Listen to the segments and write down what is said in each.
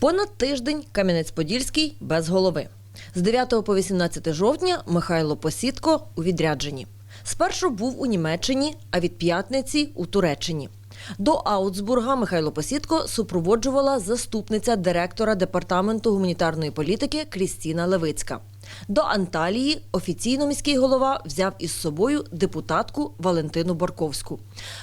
Понад тиждень Кам'янець-Подільський без голови. З 9 по 18 жовтня Михайло Посідко у відрядженні. Спершу був у Німеччині, а від п'ятниці у Туреччині. До Аутсбурга Михайло Посідко супроводжувала заступниця директора департаменту гуманітарної політики Крістіна Левицька. До Анталії офіційно міський голова взяв із собою депутатку Валентину Борковську.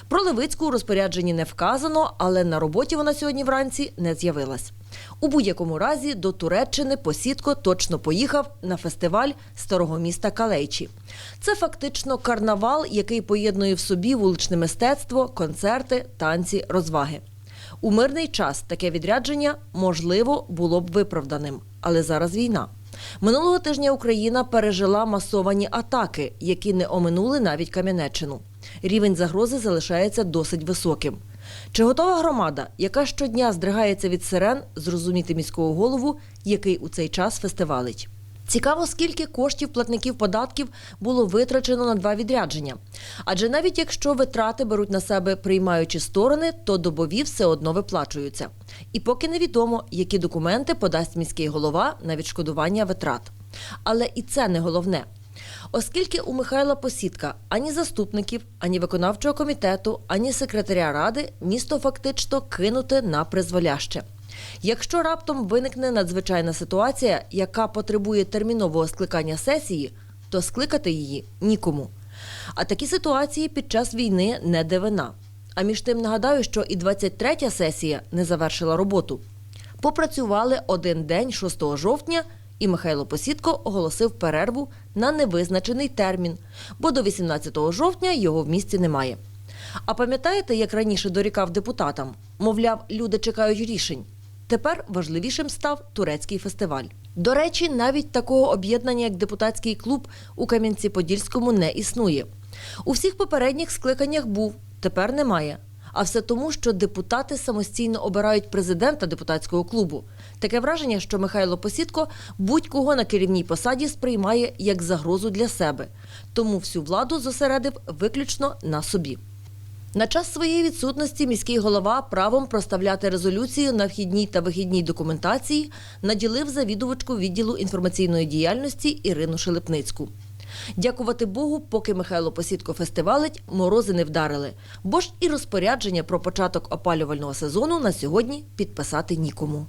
Про Левицьку у розпорядженні не вказано, але на роботі вона сьогодні вранці не з'явилась. У будь-якому разі до Туреччини Посідко точно поїхав на фестиваль старого міста Калейчі. Це фактично карнавал, який поєднує в собі вуличне мистецтво, концерти, танці, розваги. У мирний час таке відрядження можливо було б виправданим, але зараз війна. Минулого тижня Україна пережила масовані атаки, які не оминули навіть Кам'янеччину. Рівень загрози залишається досить високим. Чи готова громада, яка щодня здригається від сирен, зрозуміти міського голову, який у цей час фестивалить? Цікаво, скільки коштів платників податків було витрачено на два відрядження. Адже навіть якщо витрати беруть на себе приймаючі сторони, то добові все одно виплачуються. І поки невідомо, які документи подасть міський голова на відшкодування витрат. Але і це не головне. Оскільки у Михайла Посідка ані заступників, ані виконавчого комітету, ані секретаря ради місто фактично кинуте на призволяще. Якщо раптом виникне надзвичайна ситуація, яка потребує термінового скликання сесії, то скликати її нікому. А такі ситуації під час війни не дивина. А між тим нагадаю, що і 23-я сесія не завершила роботу. Попрацювали один день 6 жовтня, і Михайло Посідко оголосив перерву на невизначений термін, бо до 18 жовтня його в місті немає. А пам'ятаєте, як раніше дорікав депутатам? Мовляв, люди чекають рішень. Тепер важливішим став турецький фестиваль. До речі, навіть такого об'єднання, як депутатський клуб у Кам'янці-Подільському не існує. У всіх попередніх скликаннях був, тепер немає. А все тому, що депутати самостійно обирають президента депутатського клубу. Таке враження, що Михайло Посідко будь-кого на керівній посаді сприймає як загрозу для себе, тому всю владу зосередив виключно на собі. На час своєї відсутності міський голова правом проставляти резолюцію на вхідній та вихідній документації наділив завідувачку відділу інформаційної діяльності Ірину Шелепницьку. Дякувати Богу, поки Михайло Посідко фестивалить, морози не вдарили, бо ж і розпорядження про початок опалювального сезону на сьогодні підписати нікому.